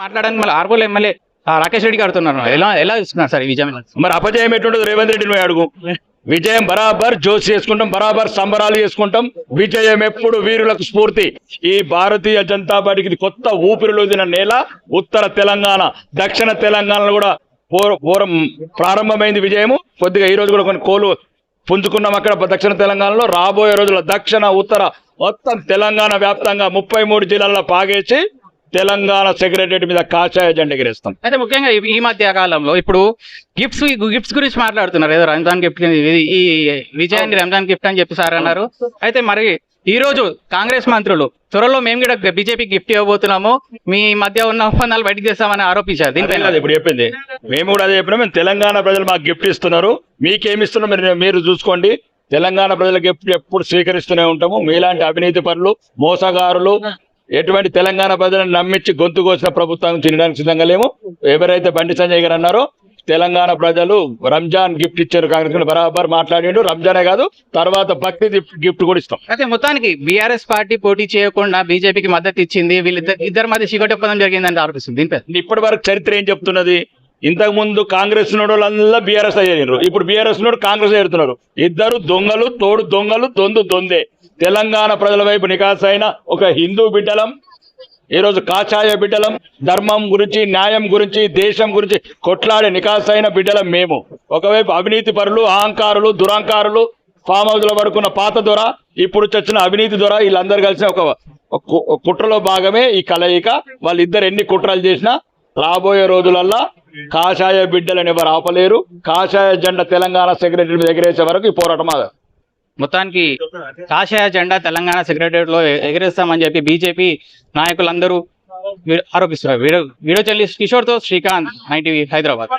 మాట్లాడడానికి మళ్ళీ ఆర్గోలు ఎమ్మెల్యే రాకేష్ రెడ్డి గారుతున్నారు ఎలా ఎలా ఇస్తున్నారు సార్ ఈ విజయం? మరి అపజయం ఎటుండదు రేవంత్ రెడ్డిని అడుగు. విజయం బరాబర్ జోష్ చేసుకుంటాం బరాబర్ సంబరాలు చేసుకుంటాం. విజయం ఎప్పుడు వీరులకు స్ఫూర్తి. ఈ భారతీయ జనతా పార్టీకి కొత్త ఊపిరిలోదిన నేల ఉత్తర తెలంగాణ దక్షిణ తెలంగాణలో కూడా పూర్వం ప్రారంభమైంది విజయము. కొద్దిగా ఈ రోజు కూడా కొన్ని కోలు పుంజుకున్నాం అక్కడ దక్షిణ తెలంగాణలో. రాబోయే రోజుల్లో దక్షిణ ఉత్తర మొత్తం తెలంగాణ వ్యాప్తంగా ముప్పై మూడు జిల్లాల్లో పాగేసి తెలంగాణ సెక్రటరీ మీద కాషాయ జెండా ఎగిరేస్తాం. అయితే ముఖ్యంగా ఈ- మధ్య కాలంలో ఇప్పుడు గిఫ్ట్స్ గిఫ్ట్స్ గురించి మాట్లాడుతున్నారు ఏదో రంజాన్ గిఫ్ట్ ఈ విజయాన్ని రంజాన్ గిఫ్ట్ అని చెప్పి సార్ అన్నారు. అయితే మరి ఈ రోజు కాంగ్రెస్ మంత్రులు త్వరలో మేము కూడా బీజేపీ గిఫ్ట్ ఇవ్వబోతున్నాము. మీ మధ్య ఉన్న ఒప్పందాలు బయటకు చేస్తామని ఆరోపించారు. దీనిపైన కాదు ఇప్పుడు చెప్పింది. మేము కూడా అదే చెప్పినాం. మేము తెలంగాణ ప్రజలు మాకు గిఫ్ట్ ఇస్తున్నారు. మీకేమి ఇస్తున్నారు మీరు మీరు చూసుకోండి. తెలంగాణ ప్రజల గిఫ్ట్ ఎప్పుడు స్వీకరిస్తూనే ఉంటాము. మీలాంటి అవినీతి పరులు మోసగారులు ఎటువంటి తెలంగాణ ప్రజలను నమ్మించి గొంతు కోసిన ప్రభుత్వం తినడానికి సిద్ధంగా లేము. ఎవరైతే బండి సంజయ్ గారు అన్నారో తెలంగాణ ప్రజలు రంజాన్ గిఫ్ట్ ఇచ్చారు కాంగ్రెస్ బరాబర్ మాట్లాడిండు. రంజానే కాదు తర్వాత భక్తి గిఫ్ట్ కూడా ఇస్తాం. అయితే మొత్తానికి బీఆర్ఎస్ పార్టీ పోటీ చేయకుండా బీజేపీకి మద్దతు ఇచ్చింది వీళ్ళిద్దరు ఇద్దరి మధ్య చీకటి ఒప్పందం జరిగిందని ఆరోపిస్తుంది. దీనిపై ఇప్పటి వరకు చరిత్ర ఏం చెప్తున్నది? ఇంతకు ముందు కాంగ్రెస్ వాళ్ళంతా బీఆర్ఎస్ అయ్యారు ఇప్పుడు బీఆర్ఎస్ నోడు కాంగ్రెస్ చేరుతున్నారు. ఇద్దరు దొంగలు తోడు దొంగలు దొందు దొందే. తెలంగాణ ప్రజల వైపు నికాసైన ఒక హిందూ బిడ్డలం ఈరోజు కాషాయ బిడ్డలం ధర్మం గురించి న్యాయం గురించి దేశం గురించి కొట్లాడే నికాసైన బిడ్డలం మేము. ఒకవైపు అవినీతి పరులు అహంకారులు దురహంకారులు ఫామ్ హౌస్లో పడుకున్న పాత దొర ఇప్పుడు చచ్చిన అవినీతి దొర వీళ్ళందరూ కలిసి ఒక ఒక కుట్రలో భాగమే ఈ కలయిక. వాళ్ళిద్దరు ఎన్ని కుట్రలు చేసినా రాబోయే రోజులల్లా కాషాయ బిడ్డలను ఎవరు ఆపలేరు? కాషాయ జెండా తెలంగాణ సెక్రటరీ మీద ఎగిరేసే వరకు ఈ పోరాటం ఆగదు. మొత్తానికి కాషాయ జెండా తెలంగాణ సెక్రటరీలో లో ఎగరేస్తామని చెప్పి బీజేపీ నాయకులందరూ ఆరోపిస్తున్నారు. వీడియో వీడియో జర్నలిస్ట్ కిషోర్తో శ్రీకాంత్ నైన్టీవీ హైదరాబాద్.